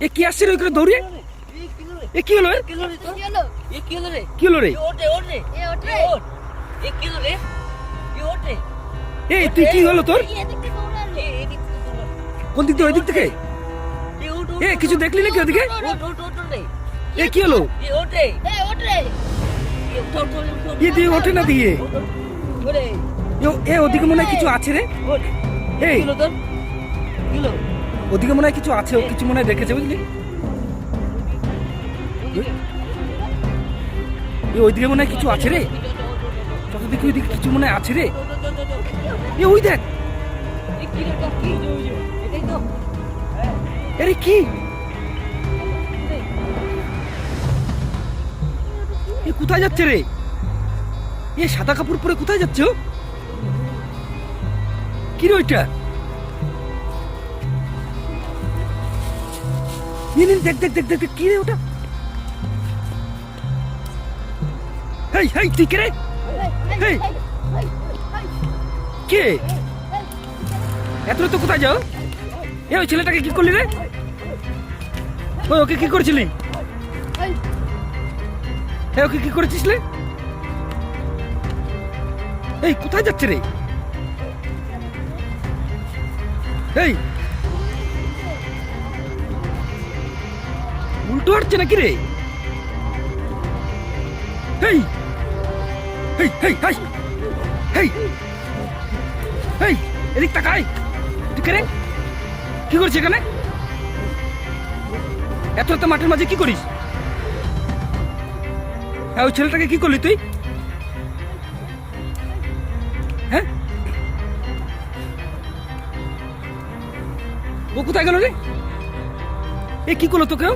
এ কি আসছে রে ওইখানে দৌড়ে এ কি হলো এ? কি হলো কি হলো রে? এই তুই কি হলো তোর? কোন দিক দিয়ে? ওই দিক থেকে? এ কিছু দেখলি নাকি ওদিকে? এ কি হলো? এ দিয়ে ওঠে না দিয়ে? এ- এ ওদিকে মনে হয় কিছু আছে রে। এই। ওদিকে মনে হয় কিছু আছে, ও কিছু মনে হয় দেখেছে বুঝলি? ওইদিকে মনে হয় কিছু আছে রে। দেখি ওইদিকে কিছু মনে হয় আছে রে। এ, ওই দেখ। আরে কি? এ, কোথায় যাচ্ছে রে? এ, সাদা কাপড় পরে কোথায় যাচ্ছে কি রে ওইটা? নিন, দেখ দেখ দেখ দেখ কি রে ওটা? হেই হেই তুই কে রে? কে? এত তো কোথায় যাও? এ, ওই ছেলেটাকে কি করলি রে? ওই ওকে কি করেছিলি? এ, ওকে কি করেছিস রে এই, কোথায় যাচ্ছে রে? এই উল্টো হাঁটছে নাকি রে? হেই! হেই এদিক তাকাই। তুই কে রে? কি করছিস এখানে? এত এত মাঠের মাঝে কি করিস? হ্যাঁ ওই ছেলেটাকে কি করলি তুই? হ্যাঁ? ও কোথায় গেল রে? এ কি করল তোকেও?